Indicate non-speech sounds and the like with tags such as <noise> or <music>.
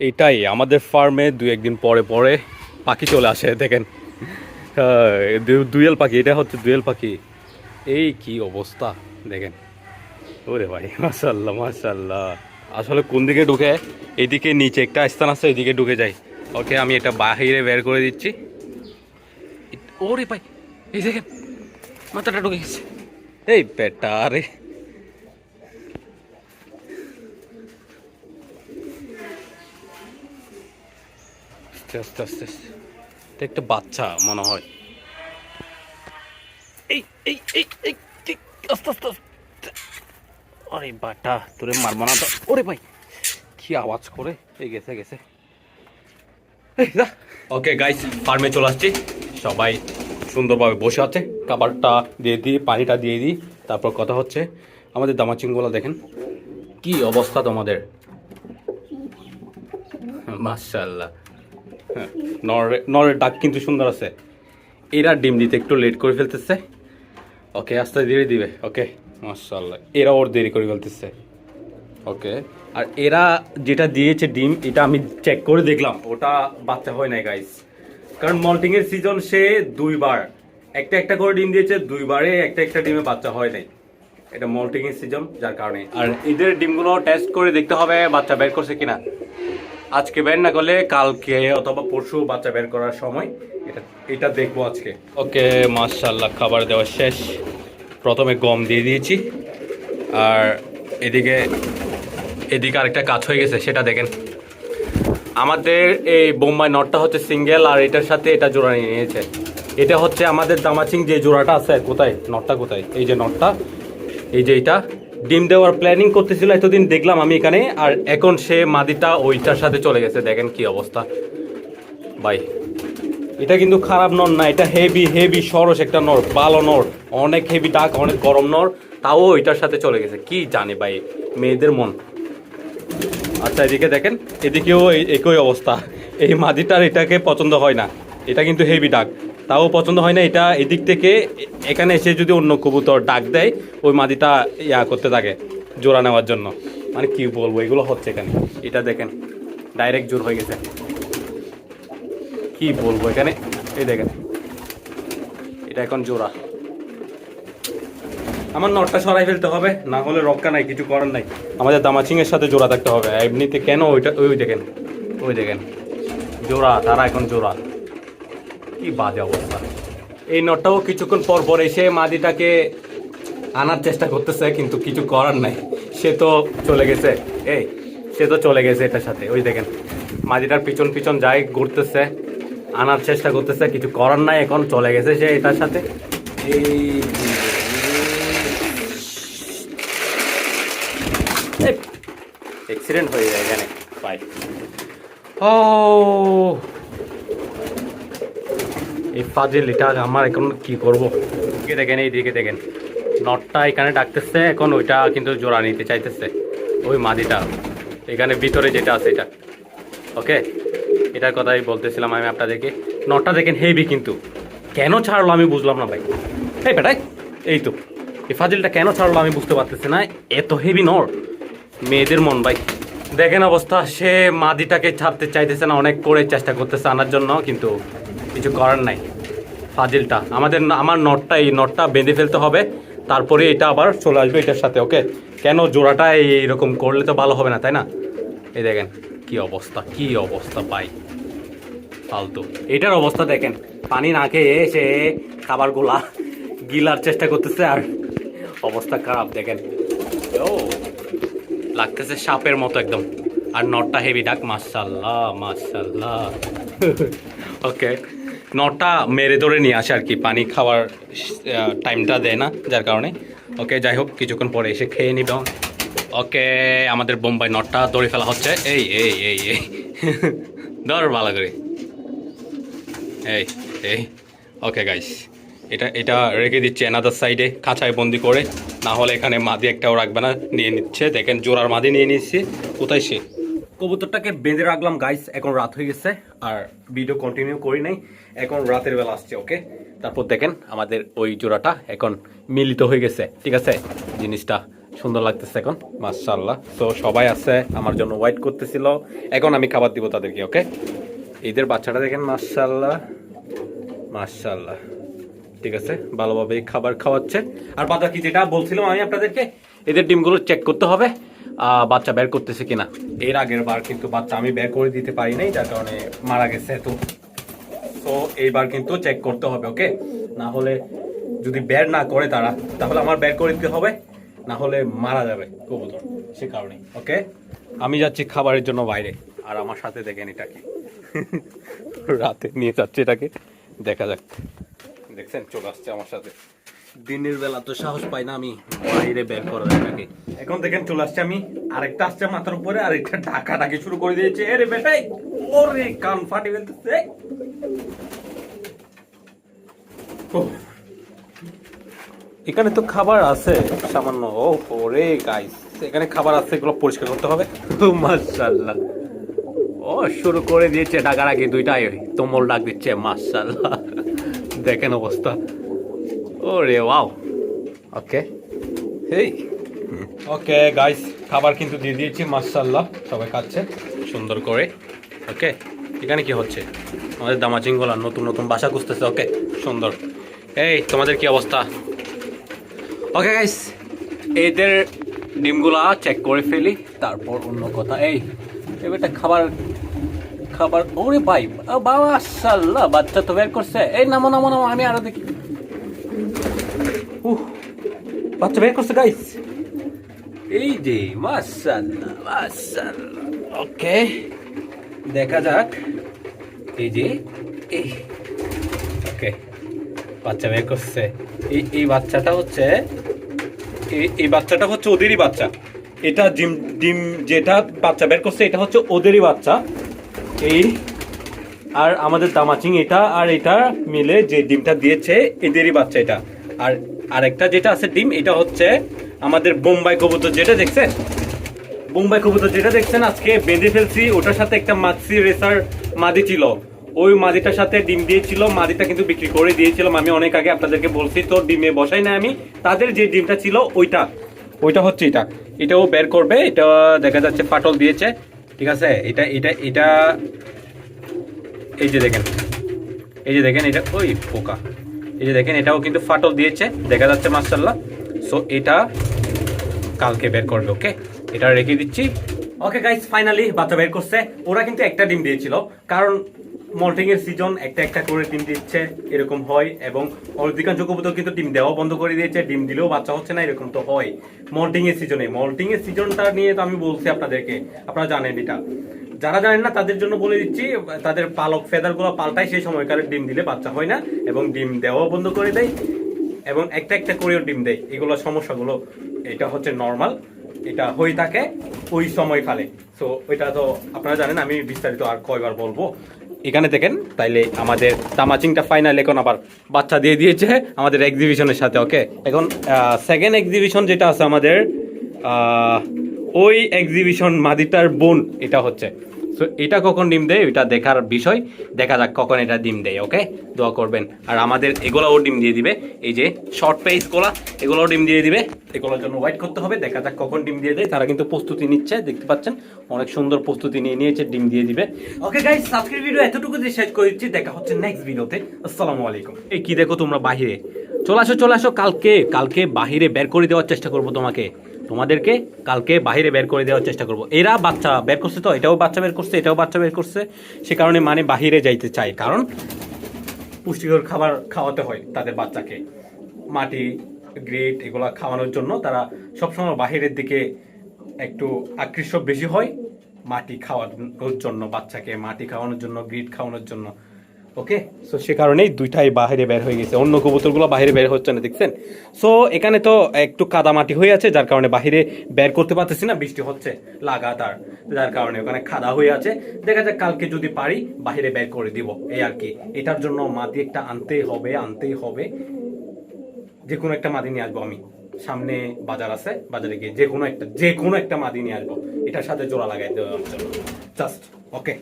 এইটাই আমাদের ফার্মে দু একদিন পরে পরে পাখি চলে আসে, দেখেন। দুয়েল পাখি, এটা হচ্ছে দুয়েল পাখি। এই কি অবস্থা, দেখেন। ওরে ভাই <laughs> মাশাল্লাহ মাশাল্লাহ আসলে কোন দিকে ঢুকে? এদিকে নিচে, একটা স্থান আছে, এদিকে ঢুকে যায় ওকে, আমি এটা বাহিরে বের করে দিচ্ছি। ওরে ভাই, এই দেখেন, মাথাটা ঢুকে গেছে। এই পেটা রে আস্তে আস্তে আস্তে আস্তে। একটা বাচ্চা মনে হয়। এই এই এই এই আস্তে আস্তে আস্তে। আরে বাটা, তোরে মারবো না তো। ওরে ভাই, কি আওয়াজ করে? এই গেছে গেছে। ওকে গাইস ফার্মে চলে আসছি। সবাই সুন্দরভাবে বসে আছে। খাবারটা দিয়ে দিই, পানিটা দিয়ে দিই। তারপর কথা হচ্ছে, আমাদের দামাচিংগুলো দেখেন। কি অবস্থা তোমাদের? মাশাল্লাহ হ্যাঁ, নরের ডাক কিন্তু সুন্দর আছে। এরা ডিম দিতে একটু লেট করে ফেলতেছে। ওকে আস্তে ধীরে দিবে ওকে মাশাল্লাহ এরা ওর দেরি করে ফেলতেছে। ওকে আর এরা যেটা দিয়েছে ডিম এটা আমি চেক করে দেখলাম ওটা বাচ্চা হয় নাই গাইস কারণ মল্টিং এর সিজন সে দুইবার একটা একটা করে ডিম দিয়েছে দুইবারে একটা একটা ডিমে বাচ্চা হয় নাই। এটা মল্টিং এর সিজন যার কারণে। আর এদের ডিমগুলো টেস্ট করে দেখতে হবে বাচ্চা বের করছে কিনা। আজকে বের না করলে কালকে অথবা পরশু বাচ্চা বের করার সময় এটা এটা দেখব আজকে। ওকে মাশাল্লাহ খাবার দেওয়া শেষ। প্রথমে গম দিয়ে দিয়েছি। আর এদিকে এদিকে আরেকটা কাজ হয়ে গেছে, সেটা দেখেন। আমাদের এই বোম্বাই নটটা হচ্ছে সিঙ্গেল, আর এটার সাথে এটা জোড়া নিয়ে নিয়েছে। এটা হচ্ছে আমাদের দামাচিং যে জোড়াটা আছে, কোথায়? নটটা কোথায়? এই যে নটটা, এই যে এটা। ডিম দেওয়ার প্ল্যানিং করতেছিল, এতদিন দেখলাম আমি এখানে, আর এখন সে মাদিটা ওইটার সাথে চলে গেছে, দেখেন কি অবস্থা। বাই এটা কিন্তু খারাপ নর না, এটা হেভি হেভি সরস একটা নর, ভালো নর, অনেক হেভি ডাক অনেক গরম নর, তাও ওইটার সাথে চলে গেছে, কি জানে ভাই, মেয়েদের মন। আচ্ছা এদিকে দেখেন, এদিকেও একই অবস্থা, এই মাদিটার এটাকে পছন্দ হয় না, এটা কিন্তু হেভি ডাক তাও পছন্দ হয় না, এটা এদিক থেকে এখানে এসে যদি অন্য কবুতর ডাক দেয়, ওই মাদিটা ইয়া করতে থাকে, জোড়া নেওয়ার জন্য। মানে কি বলব, এগুলো হচ্ছে এখানে। এটা দেখেন ডাইরেক্ট জোর হয়ে গেছে। কি বলব এখানে? এই দেখেন, এটা এখন জোড়া। আমার নটটা সরাই ফেলতে হবে, না হলে রক্ষা নাই, কিছু করার নাই। আমাদের দামাচিং এর সাথে জোড়া থাকতে হবে এমনিতে কেন ওইটা ওই দেখেন ওই দেখেন। জোড়া, তারা এখন জোড়া। কি বাজে অবস্থা এই নটটাও কিছুক্ষণ পর পর এসে মাদিটাকে আনার চেষ্টা করতেছে কিন্তু কিছু করার নাই সে তো চলে গেছে এই সে তো চলে গেছে এটার সাথে ওই দেখেন মাদিটার পিছন পিছন যাই ঘুরতেছে আনার চেষ্টা করতেছে কিছু করার নাই এখন চলে গেছে সে এটার সাথে এই অ্যাক্সিডেন্ট হয়ে যায় এখানে বাই ও এই ফাজিল, এটা আমার এখন কি করব? এদিকে দেখেন, এইদিকে দেখেন। নটটা এখানে ডাকতেছে, এখন ওইটা কিন্তু জোড়া নিতে চাইতেছে। ওই মাদিটা, এখানে ভিতরে যেটা আছে এটা। ওকে? এটার কথাই বলতেছিলাম আমি আপনাদেরকে। নটটা দেখেন হেভি কিন্তু। কেন ছাড়লো আমি বুঝলাম না ভাই। এই বেটাই, এই তো। এই ফাজিলটা কেন ছাড়লো আমি বুঝতে পারতেছি না। এত হেভি নর মেয়েদের মন ভাই। দেখেন অবস্থা, সে মাদিটাকে ছাড়তে চাইতেছে না, অনেক করে চেষ্টা করতেছে আনার জন্য, কিন্তু কিছু করার নাই। ফাজিলটা। আমাদের আমার নটটা, এই নটটা বেঁধে ফেলতে হবে, তারপরে এটা আবার চলে আসবে এটার সাথে, ওকে? কেন জোড়াটা এইরকম করলে তো ভালো হবে না, তাই না? এই দেখেন, কি অবস্থা কি অবস্থা পাই ফালতু। এটার অবস্থা দেখেন, পানি না খেয়ে সে খাবারগুলা গিলার চেষ্টা করতেছে আর অবস্থা খারাপ, দেখেন। ও, লাগতেছে সাপের মতো একদম। আর নটটা হেভি ডাক মাসাল্লাহ মাসাল্লাহ <laughs> ওকে নটটা মেরে ধরে নিয়ে আসে আর কি। পানি খাওয়ার টাইমটা দেয় না, যার কারণে। ওকে যাই হোক, কিছুক্ষণ পরে এসে খেয়ে নিব ওকে আমাদের বোম্বাই নটটা ধরে ফেলা হচ্ছে। এই এই এই এই। <laughs> ধর ভালো করে। এই এই। ওকে গাইস এটা এটা রেখে দিচ্ছে এনাদার সাইডে খাঁচায় বন্দি করে। না হলে এখানে মাদি একটাও রাখবে না, নিয়ে নিচ্ছে। দেখেন জোড়ার মাদি নিয়ে নিচ্ছে কোথায় সে? কবুতরটাকে বেঁধে রাখলাম গাইস এখন রাত হয়ে গেছে, আর ভিডিও কন্টিনিউ করি নাই, এখন রাতের বেলা আসছে ওকে তারপর দেখেন আমাদের ওই জোড়াটা এখন মিলিত হয়ে গেছে, ঠিক আছে? জিনিসটা সুন্দর লাগতেছে এখন মাশাল্লাহ তো সবাই আছে, আমার জন্য ওয়েট করতেছিল, এখন আমি খাবার দিব তাদেরকে ওকে এদের বাচ্চাটা দেখেন মাশাল্লাহ মাশাল্লাহ ঠিক আছে? ভালোভাবে খাবার খাওয়াচ্ছে। আর বাচ্চা কি যেটা বলছিলাম আমি আপনাদেরকে, এদের ডিমগুলো চেক করতে হবে বাচ্চা বের করতেছে কিনা? এর আগের বার কিন্তু বাচ্চা আমি বের করে দিতে পারি নাই যার কারণে মারা গেছে তো তো এইবার কিন্তু চেক করতে হবে ওকে না হলে যদি বের না করে তারা, তাহলে আমার বের করে দিতে হবে, না হলে মারা যাবে কবুতর সে কারণে ওকে আমি যাচ্ছি খাবারের জন্য বাইরে, আর আমার সাথে দেখেন এটাকে <laughs> রাতে নিয়ে যাচ্ছে এটাকে, দেখা যাক। দেখছেন, চলে আসছে আমার সাথে। দিনের বেলা তো সাহস পাই না আমি বাইরে বের করার এটাকে। এখন দেখেন চলে আসছে আমি। আরেকটা আসছে মাথার উপরে আর একটা ঢাকা ডাকি শুরু করে দিয়েছে। এরে বেটাই ওরে কান ফাটি ফেলতেছে। এখানে তো খাবার আছে সামান্য। ও ওরে গাইস এখানে খাবার আছে এগুলো পরিষ্কার করতে হবে। মাশাআল্লাহ। ও শুরু করে দিয়েছে ডাকার আগে দুইটাই। তোমল ডাক দিচ্ছে মাশাআল্লাহ। দেখেন অবস্থা। ওরে ওয়াও। ওকে হেই। ওকে গাইস খাবার কিন্তু দিয়ে দিয়েছি মাসাল্লাহ সবাই খাচ্ছে। সুন্দর করে। ওকে এখানে কি হচ্ছে? আমাদের দামাচিংগুলা নতুন নতুন বাসা খুঁজতেছে ওকে সুন্দর। এই তোমাদের কি অবস্থা? ওকে গাইস এদের ডিমগুলা চেক করে ফেলি তারপর অন্য কথা। এই এবারটা খাবার খাবার ওরে ভাই বাবা সাল্লাহ বাচ্চা তো বের করছে। এই নামো নামো নামো আমি আরও দেখি। উহ বাচ্চা বের করছে গাইস এই যে মাশাআল্লাহ মাশাআল্লাহ। ওকে দেখা যাক। এই যে এই। ওকে বাচ্চা বের করছে। এই এই বাচ্চাটা হচ্ছে এই এই বাচ্চাটা হচ্ছে ওদেরই বাচ্চা। এটা ডিম ডিম যেটা বাচ্চা বের করছে এটা হচ্ছে ওদেরই বাচ্চা। এই আর আমাদের দামাচিং এটা আর এটা মিলে যে ডিমটা দিয়েছে এদেরই বাচ্চা এটা। আর আরেকটা যেটা আছে ডিম, এটা হচ্ছে আমাদের বোম্বাই কবুতর যেটা দেখছেন? বোম্বাই কবুতর যেটা দেখছেন, আজকে বেঁধে ফেলছি। ওটার সাথে একটা মাক্সি রেসার মাদি ছিল। ওই মাদিটার সাথে ডিম দিয়েছিল, মাদিটা কিন্তু বিক্রি করে দিয়েছিলাম। আমি অনেক আগে আপনাদেরকে বলছি, তো ডিমে বসাই না আমি। তাদের যে ডিমটা ছিল, ওইটা। ওইটা হচ্ছে এটা। এটাও বের করবে, এটা দেখা যাচ্ছে ফাটল দিয়েছে। ঠিক আছে? এটা এটা এটা এই যে দেখেন, এই যে দেখেন এটা, ওই পোকা। এই যে দেখেন, এটাও কিন্তু ফাটল দিয়েছে, দেখা যাচ্ছে মার্শাল্লাহ সো এটা কালকে বের করবে ওকে এটা রেখে দিচ্ছি। ওকে গাইস ফাইনালি বাচ্চা বের করছে। ওরা কিন্তু একটা ডিম দিয়েছিল, কারণ মল্টিং এর সিজন একটা একটা করে ডিম দিচ্ছে, এরকম হয় এবং অধিকাংশ কবুতর কিন্তু ডিম দেওয়া বন্ধ করে দিয়েছে ডিম দিলেও বাচ্চা হচ্ছে না, এরকম তো হয় মল্টিং এর সিজনে মল্টিং এর সিজনটা নিয়ে তো আমি বলছি আপনাদেরকে, আপনারা জানেন এটা। যারা জানেন না, তাদের জন্য বলে দিচ্ছি, তাদের পালক ফেদারগুলো পাল্টায় সেই সময়কার ডিম দিলে বাচ্চা হয় না এবং ডিম দেওয়া বন্ধ করে দেয় এবং একটা একটা করেও ডিম দেয়। এগুলো সমস্যাগুলো, এটা হচ্ছে নর্মাল এটা হয়ে থাকে ওই সময় কালে তো ওইটা তো আপনারা জানেন, আমি বিস্তারিত আর কয়বার বলব। এখানে দেখেন, তাইলে আমাদের তামাচিংটা ফাইনাল এখন আবার বাচ্চা দিয়ে দিয়েছে, আমাদের এক্সিবিশনের সাথে ওকে এখন সেকেন্ড এক্সিবিশন যেটা আছে আমাদের ওই এক্সিবিশন মাদিটার বোন, এটা হচ্ছে। সো এটা কখন ডিম দেয়? এটা দেখার বিষয়। দেখা যাক কখন এটা ডিম দেয় ওকে দোয়া করবেন। আর আমাদের এগুলোও ডিম দিয়ে দিবে। এই যে শর্ট পেস গোলা এগুলোও ডিম দিয়ে দিবে। এগুলোর জন্য ওয়েট করতে হবে। দেখা যাক কখন ডিম দিয়ে দেয়। তারা কিন্তু প্রস্তুতি নিচ্ছে, দেখতে পাচ্ছেন? অনেক সুন্দর প্রস্তুতি নিয়ে নিয়েছে, ডিম দিয়ে দিবে। ওকে গাইস আজকের ভিডিও এতটুকু দিয়ে শেষ করে দিচ্ছি দেখা হচ্ছে নেক্সট ভিডিওতে আসসালামু আলাইকুম। এই কি দেখো তোমরা বাহিরে চলে আসো চলে আসো, কালকে কালকে বাহিরে বের করে দেওয়ার চেষ্টা করব তোমাকে। তোমাদেরকে কালকে বাইরে বের করে দেওয়ার চেষ্টা করব। এরা বাচ্চা বের করছে তো, এটাও বাচ্চা বের করছে, এটাও বাচ্চা বের করছে। সে কারণে মানে বাহিরে যাইতে চায়, কারণ পুষ্টিকর খাবার খাওয়াতে হয় তাদের বাচ্চাকে। মাটি, গ্রেট, এগুলা খাওয়ানোর জন্য তারা সবসময় বাহিরের দিকে একটু আকৃষ্ট বেশি হয়। মাটি খাওয়ানোর জন্য, বাচ্চাকে মাটি খাওয়ানোর জন্য, গ্রিট খাওয়ানোর জন্য। ওকে সো সে কারণেই দুইটাই বাইরে বের হয়ে গেছে। অন্য কবুতরগুলো বাইরে বের হচ্ছে না, দেখছেন? সো এখানে তো একটু কাদা মাটি হয়ে আছে, যার কারণে বাইরে বের করতে পারতেছি না, বৃষ্টি হচ্ছে লাগাতার। যার কারণে ওখানে খাদা হয়ে আছে। দেখা যাক, কালকে যদি পারি বাইরে বের করে দিব। এই আর কি। এটার জন্য মাটি একটা আনতেই হবে আনতেই হবে। যে কোনো একটা মাদি নিয়ে আসব আমি। সামনে বাজার আছে, বাজারে গিয়ে যে কোনো একটা যে কোনো একটা মাদি নিয়ে আসব। এটার সাথে জোড়া লাগাই দেওয়ার জন্য জাস্ট ওকে